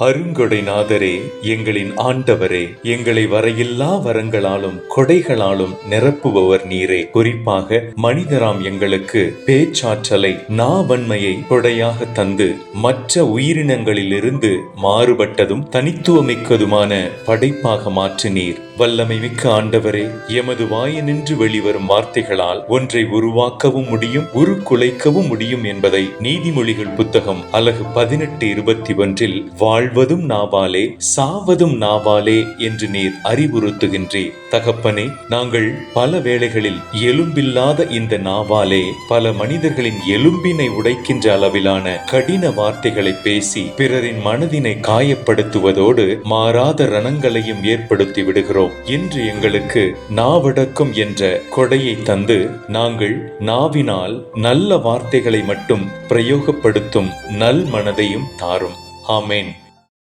அருங்கொடைநாதரே எங்களின் ஆண்டவரே எங்களை வரையில்லா வரங்களாலும் கொடைகளாலும் நிரப்புபவர் நீரே. குறிப்பாக மனிதராம் எங்களுக்கு பேச்சாற்றலை நாவன்மையை கொடையாக தந்து மற்ற உயிரினங்களிலிருந்து மாறுபட்டதும் தனித்துவமிக்கதுமான படைப்பாக மாற்று நீர் வல்லமை மிக்க ஆண்டவரே எமது வாயினின்று வெளிவரும் வார்த்தைகளால் ஒன்றை உருவாக்கவும் முடியும் உருக்குலைக்கவும் முடியும் என்பதை நீதிமொழிகள் புத்தகம் அலகு பதினெட்டு இருபத்தி ஒன்றில் வாழ்வதும் நாவாலே சாவதும் நாவாலே என்று நீர் அறிவுறுத்துகின்றீர். தகப்பனே நாங்கள் பல வேளைகளில் எலும்பில்லாத இந்த நாவாலே பல மனிதர்களின் எலும்பினை உடைக்கின்ற அளவிலான கடின வார்த்தைகளை பேசி பிறரின் மனதினை காயப்படுத்துவதோடு மாறாத ரணங்களையும் ஏற்படுத்தி விடுகிறோம். இன்று எங்களுக்கு நாவடக்கம் என்ற கொடையை தந்து நாங்கள் நாவினால் நல்ல வார்த்தைகளை மட்டும் பிரயோகப்படுத்தும் நல் மனதையும் தாரும். ஆமேன்.